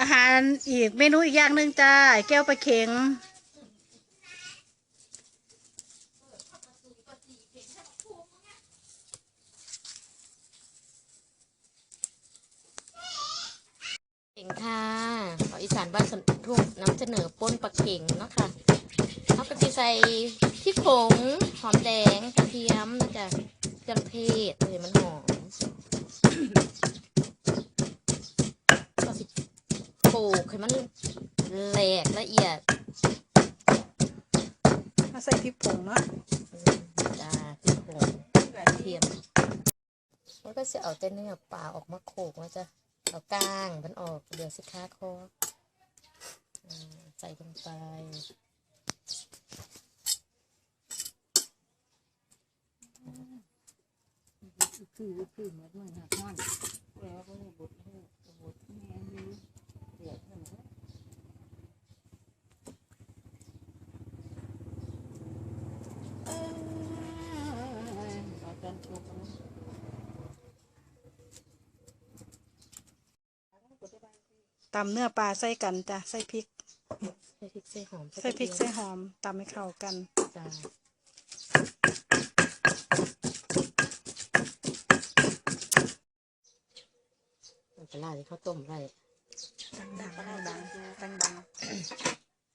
อาหารอีกเมนูอีกอย่างหนึ่งจ้า แก้วปลาเข็งเก่งค่ะขออีสานบ้านสนทุ่งนำเสนอป้นปลาเข็งเนาะค่ะเขาก็จะใส่พริกผงหอมแดงกระเทียมนะจ๊ะเครื่องเทศเลยมันหอมก็สิ โขลกให้มันแหลกละเอียดมาใส่พริกผงเนาะอืมจ้าพริกผงกระเทียมแล้วก็จะเอาแต่เนื้อปลาออกมาโขลกนะจ๊ะเอาก้างมันออกเดี๋ยวสิค้าคออ่าใส่ลงไปคือคือเหมือนมันหักมัน ตำเนื้อปลาใส่กันจ้ะใส่พริก ใส่พริกใส่หอมใส่พริกใส่หอมตำให้เข้ากันจ้ามันปลาร้าที่เขาต้มไว้ดังดังดังดังดังดัง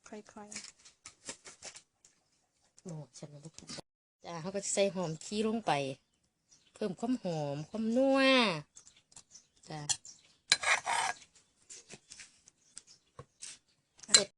ค่อยโอ้ฉันไม่ได้จ้าเขาก็จะใส่หอมขี้ลงไป เพิ่มความหอมความนัวจ้ะ